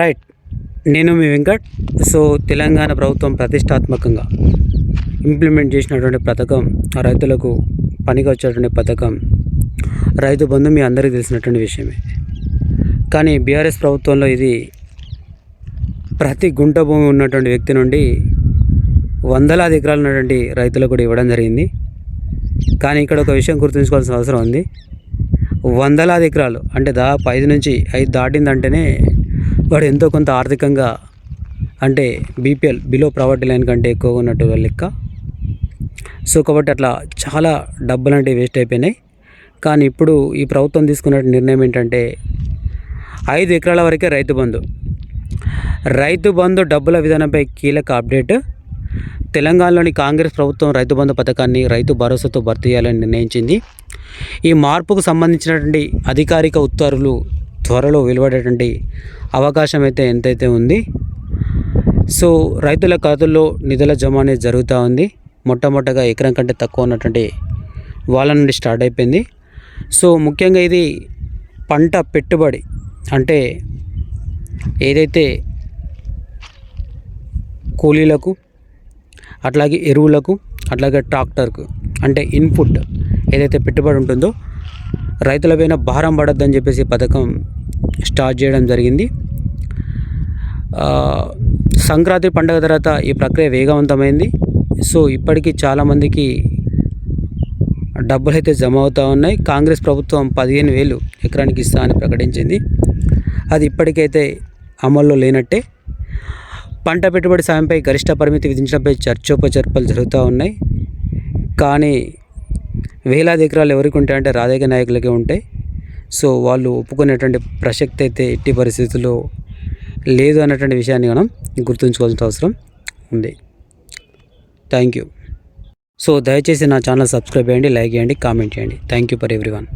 Right నేను మీ Venkat. So Telangana ప్రభుత్వం ప్రతిష్టాత్మకంగా ఇంప్లిమెంట్ చేసినటువంటి పథకం ఆ రైతులకు పనికి వచ్చేటువంటి పథకం రైతు బంధు మీ అందరికీ తెలిసినటువంటి విషయమే. కానీ బీఆర్ఎస్ ప్రభుత్వంలో ఇది ప్రతి గుంట భూమి ఉన్నటువంటి వ్యక్తి నుండి వందలాది ఎకరాలు ఉన్నటువంటి రైతులకు కూడా ఇవ్వడం జరిగింది. కానీ ఇక్కడ ఒక విషయం గుర్తుంచుకోవాల్సిన అవసరం ఉంది. వందలాది ఎకరాలు అంటే దాదాపు ఐదు నుంచి ఐదు దాటిందంటేనే వాడు ఎంతో కొంత ఆర్థికంగా అంటే బీపీఎల్ బిలో ప్రావర్టీ లైన్ కంటే ఎక్కువగా ఉన్నట్టు లెక్క. సో కాబట్టి అట్లా చాలా డబ్బులు అంటే వేస్ట్ అయిపోయినాయి. కానీ ఇప్పుడు ఈ ప్రభుత్వం తీసుకున్న నిర్ణయం ఏంటంటే ఐదు ఎకరాల వరకే రైతు బంధు. రైతు బంధు డబ్బుల విధానంపై కీలక అప్డేట్. తెలంగాణలోని కాంగ్రెస్ ప్రభుత్వం రైతు బంధు పథకాన్ని రైతు భరోసాతో భర్తీ చేయాలని నిర్ణయించింది. ఈ మార్పుకు సంబంధించినటువంటి అధికారిక ఉత్తర్వులు త్వరలో వెలువడేటువంటి అవకాశం అయితే ఎంతైతే ఉంది. సో రైతుల ఖాతాల్లో నిధుల జమ అనేది జరుగుతూ ఉంది. మొట్టమొదటగా ఎకరం కంటే తక్కువ ఉన్నటువంటి వాళ్ళ నుండి స్టార్ట్ అయిపోయింది. సో ముఖ్యంగా ఇది పంట పెట్టుబడి అంటే ఏదైతే కూలీలకు అట్లాగే ఎరువులకు అట్లాగే ట్రాక్టర్కు అంటే ఇన్పుట్ ఏదైతే పెట్టుబడి ఉంటుందో రైతులపైన భారం పడద్దని చెప్పేసి పథకం స్టార్ట్ చేయడం జరిగింది. సంక్రాంతి పండుగ తర్వాత ఈ ప్రక్రియ వేగవంతమైంది. సో ఇప్పటికీ చాలామందికి డబ్బులు అయితే జమ అవుతూ ఉన్నాయి. కాంగ్రెస్ ప్రభుత్వం పదిహేను వేలు ఎకరానికి ఇస్తా అని ప్రకటించింది. అది ఇప్పటికైతే అమల్లో లేనట్టే. పంట పెట్టుబడి సాయంపై గరిష్ట పరిమితి విధించడంపై చర్చోపచర్పలు జరుగుతూ ఉన్నాయి. కానీ వేలాది ఎకరాలు ఎవరికి ఉంటాయి అంటే రాజకీయ నాయకులకే ఉంటాయి. సో వాళ్ళు ఒప్పుకునేటువంటి ప్రసక్తి అయితే ఎట్టి పరిస్థితుల్లో లేదు అన్నటువంటి విషయాన్ని మనం గుర్తుంచుకోవాల్సిన అవసరం ఉంది. థ్యాంక్ యూ సో దయచేసి నా ఛానల్ సబ్స్క్రైబ్ చేయండి లైక్ చేయండి కామెంట్ చేయండి. Thank you for everyone